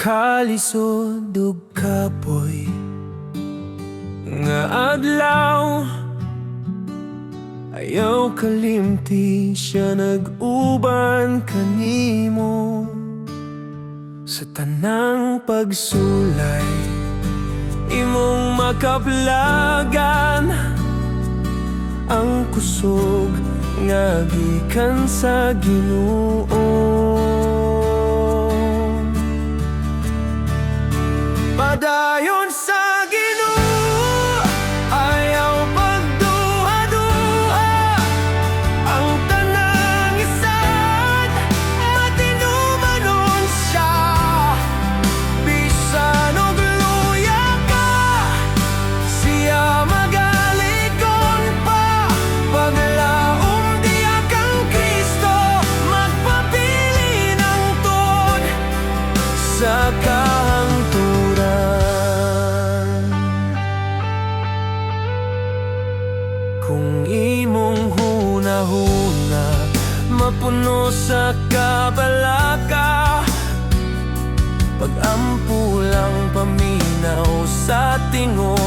Makalisod ug kapoy Nga adlaw. Ayaw kalimti siya nag-uban kanimo. Sa tanang pagsulay Imong makaplagan. Ang kusog nga gikan sa Ginoo Padayon sa Ginoo ayaw pagduha-duha ang tanang isad matinumanon siya. Bisan og luya ka siya magalikon pa. Paglaom diya kang Kristo magpapili ng tod. Sa kahangturan Kung imong huna-huna Mapuno sa kabalaka. Pag-ampulang paminaw sa tingog